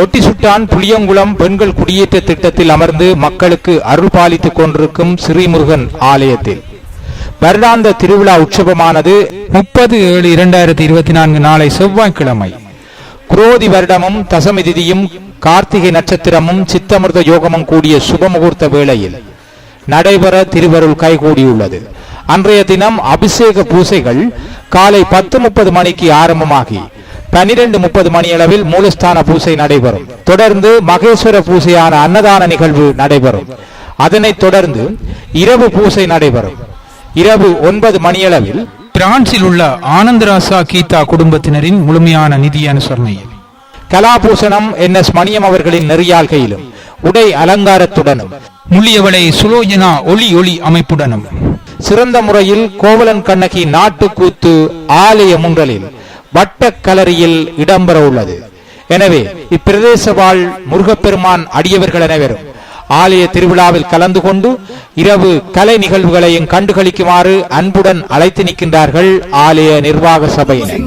ஒட்டிசுட்டான் புளியங்குளம் பெண்கள் குடியேற்ற திட்டத்தில் அமர்ந்து மக்களுக்கு அருள் பாலித்துக் கொண்டிருக்கும் ஸ்ரீமுருகன் ஆலயத்தில். வருடாந்த திருவிழா உற்சவமானது முப்பது ஏழு இரண்டாயிரத்தி இருபத்தி நான்கு நாளை செவ்வாய்க்கிழமை. குரோதி வருடமும் தசமி திதியும் கார்த்திகை நட்சத்திரமும் சித்தமிர்த யோகமும் கூடிய சுபமுகூர்த்த வேளையில் நடைபெற திருவருள் கைகூடியுள்ளது. அன்றைய தினம் அபிஷேக பூசைகள் காலை பத்து முப்பது மணிக்கு ஆரம்பமாகி பனிரெண்டு முப்பது மணியளவில் மூலஸ்தான பூசை நடைபெறும். தொடர்ந்து மகேஸ்வர பூசையான அன்னதான நிகழ்வு நடைபெறும். அதனைத் தொடர்ந்து இரவு பூசை நடைபெறும். இரவு ஒன்பது மணியளவில் பிரான்சில் உள்ள ஆனந்தராசா கீதா குடும்பத்தினரின் முழுமையான நிதி அனுசரணையில் கலாபூஷணம் என் எஸ் மணியம் அவர்களின் நெறியாள்கையிலும் உடை அலங்காரத்துடனும் முள்ளியவளை சுலோஜனா ஒளி ஒளி அமைப்புடனும். சிறந்த முறையில் கோவலன் கண்ணகி நாட்டுக்கூத்து ஆலய முன்றலில் வட்ட கலரியில் இடம்பெற உள்ளது. எனவே இப்பிரதேச வாழ் முருகப்பெருமான் அடியவர்கள் அனைவரும் ஆலய திருவிழாவில் கலந்து கொண்டு இரவு கலை நிகழ்வுகளையும் கண்டுகளிக்குமாறு அன்புடன் அழைத்து நிற்கின்றார்கள் ஆலய நிர்வாக சபையினர்.